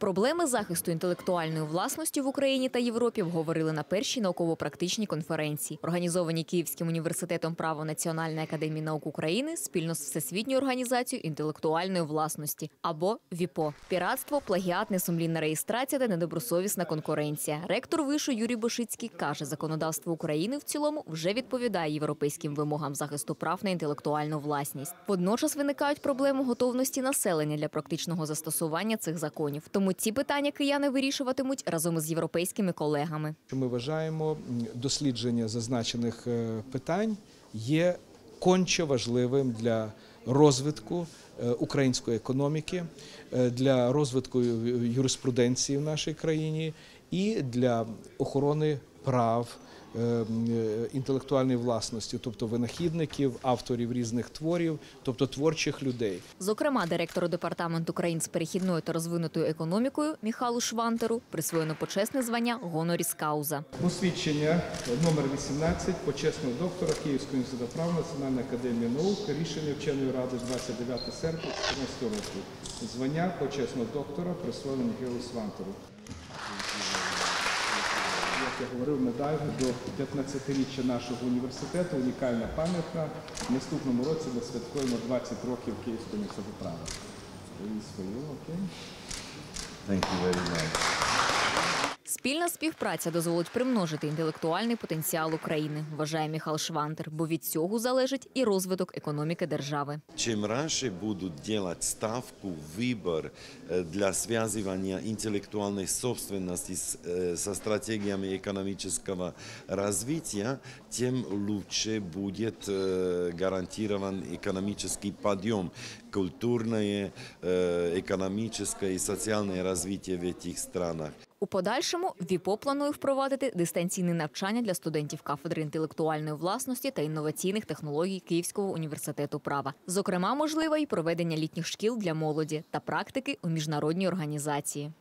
Проблеми захисту інтелектуальної власності в Україні та Європі обговорили на першій науково-практичній конференції, організованій Київським університетом права Національної академії наук України спільно з Всесвітньою організацією інтелектуальної власності або ВІПО. Піратство, плагіат, несумлінна реєстрація та недобросовісна конкуренція. Ректор вишу Юрій Бошицький каже, законодавство України в цілому вже відповідає європейським вимогам захисту прав на інтелектуальну власність. Водночас виникають проблеми готовності населення для практичного застосування цих законів. Тому ці питання кияни вирішуватимуть разом із європейськими колегами. Ми вважаємо, дослідження зазначених е, питань є конче важливим для розвитку е, української економіки, е, для розвитку юриспруденції в нашій країні і для охорони прав. е, е, Інтелектуальної власності, тобто винахідників, авторів різних творів, тобто творчих людей. Зокрема, директору департаменту країн з перехідною та розвинутою економікою Міхалу Швантеру присвоєно почесне звання Гоноріс Кауза. Посвідчення номер 18 почесного доктора Київського інституту права Національної академії наук, рішення вченої ради 29 серпня 2014 року. Звання почесного доктора присвоєно Михайлу Свантеру. Я говорив, медаль до 15-річчя нашого університету, унікальна пам'ятка. В наступному році ми святкуємо 20 років Київського місцевого права. Дякую you. Спільна співпраця дозволить примножити інтелектуальний потенціал України, вважає Міхал Швантер, бо від цього залежить і розвиток економіки держави. Чем раньше будут делать ставку, выбор э, для связывания интеллектуальной собственности с, э, со стратегиями экономического развития, тем лучше будет э, гарантирован экономический подъем, культурное, э, экономическое и социальное развитие в этих странах. У подальшому ВІПО планує впровадити дистанційне навчання для студентів кафедри інтелектуальної власності та інноваційних технологій Київського університету права. Зокрема, можливе й проведення літніх шкіл для молоді та практики у міжнародній організації.